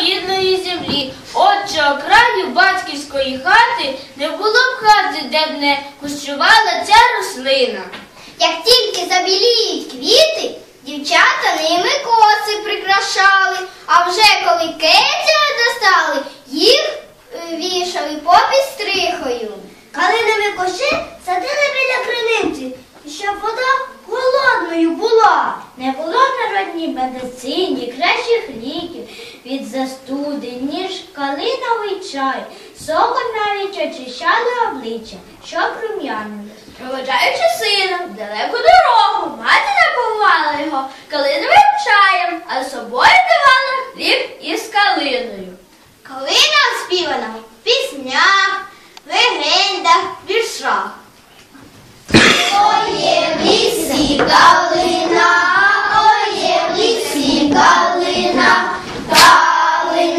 рідної землі. Отчого краю батьківської хати не було б хати, де б не кущувала ця рослина. Як тільки забіліють квіти, дівчата ними коси прикрашали, а вже коли кеця достали, їх е, вішали попід стрихою. Калинові коши садили біля криниці, щоб вода холодною була. Не було народній медицині кращих ліків від застуди, ніж калиновий чай, соком навіть очищали обличчя, щоб рум'янили. Проводжаючи сина, в далеку дорогу, мати напивала його калиновим чаєм, а собою давала хліб із калиною. Калина співана в піснях, легендах, віршах. Твоє вісі, калина.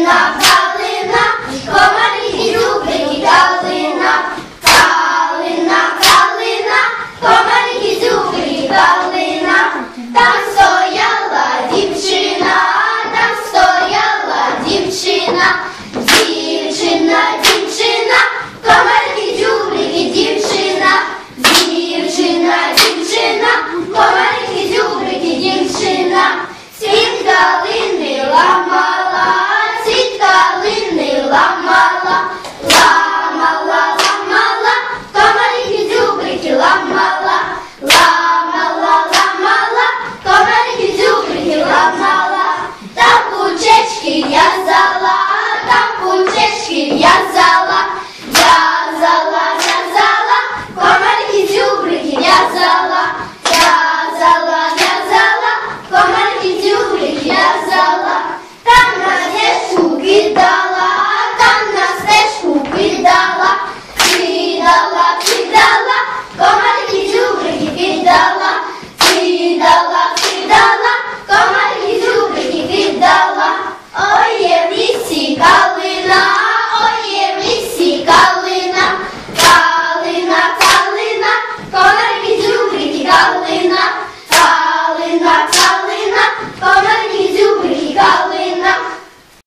love.